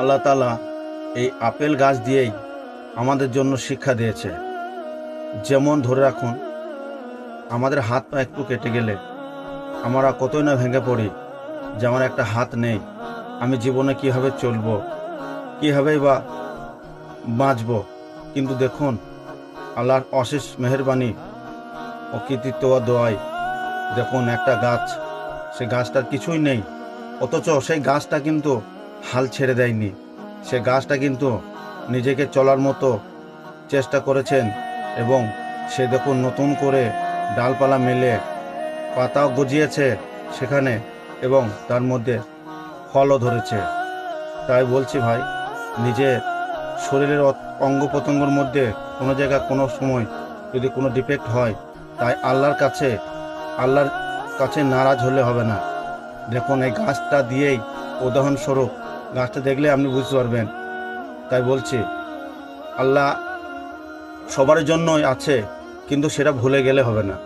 আল্লাহ তালা এই আপেল গাছ দিয়েই আমাদের জন্য শিক্ষা দিয়েছে। যেমন ধরে রাখুন, আমাদের হাত পা একটু কেটে গেলে আমরা কতই না ভেঙে পড়ি যে আমার একটা হাত নেই। আমি জীবনে কীভাবে চলবো, কীভাবেই বা বাঁচব? কিন্তু দেখুন, আল্লাহর অশেষ মেহরবানি ও কৃতিত্ব ও দোয়াই। দেখুন একটা গাছ, সে গাছটার কিছুই নেই। অথচ সেই গাছটা কিন্তু হাল ছেড়ে দেয়নি। সে গাছটা কিন্তু নিজেকে চলার মতো চেষ্টা করেছেন এবং সে দেখুন নতুন করে ডালপালা মেলে পাতাও গজিয়েছে সেখানে এবং তার মধ্যে ফলও ধরেছে। তাই বলছি ভাই নিজের শরীরের অঙ্গ প্রত্যঙ্গর মধ্যে কোনো জায়গা কোনো সময় যদি কোনো ডিফেক্ট হয়, তাই আল্লাহর কাছে আল্লাহর কাছে নারাজ হলে হবে না। দেখুন এই গাছটা দিয়েই উদাহরণস্বরূপ গাছটা দেখলে আপনি বুঝতে পারবেন। তাই বলছি, আল্লাহ সবার জন্যই আছে, কিন্তু সেটা ভুলে গেলে হবে না।